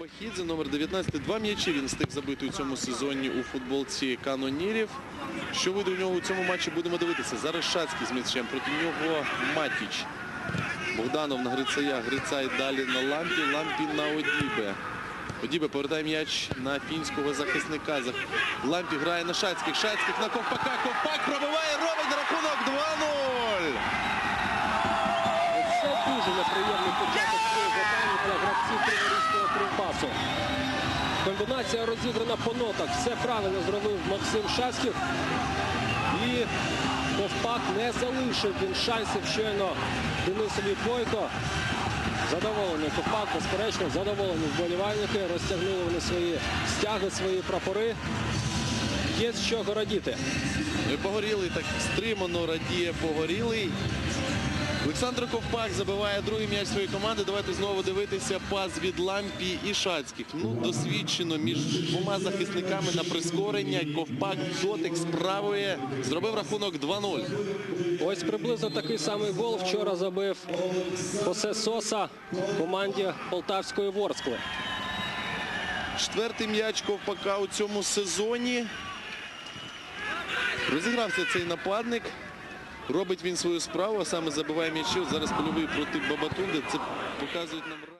Пахідзе, номер 19. Два м'ячі він встиг забити у цьому сезоні у футболці канонірів. Що вийде у нього у цьому матчі, будемо дивитися. Зараз Шацький з м'ячем, проти нього Матіч. Богданов на Грицая, Грицай далі на Лампі, Лампі на Одібе. Одібе повертає м'яч на фінського захисника. Лампі грає на Шацьких, Шацьких на Ковпака, Ковпак пробиває, робить рахунок 2-0. Це дуже неприємний початок Комбінація розіграна по нотах. Все правильно зробив Максим Шацьких. І Ковпак не залишив він шансів щойно Денисові Бойко. Задоволені Ковпак, безперечно, задоволені вболівальники. Розтягнули вони свої стяги, свої прапори. Є з чого радіти. Погорілий так стримано радіє Погорілий. Олександр Ковпак забиває другий м'яч своєї команди. Давайте знову дивитися пас від Лампі і Шацьких. Ну, досвідчено між двома захисниками на прискорення. Ковпак дотик справує. Зробив рахунок 2-0. Ось приблизно такий самий гол вчора забив Хосе Соса команді Полтавської Ворскли. Четвертий м'яч Ковпака у цьому сезоні. Розігрався цей нападник. Робить він свою справу, а саме забиває м'ячі. Зараз польовий проти Бабатунди. Це показують нам.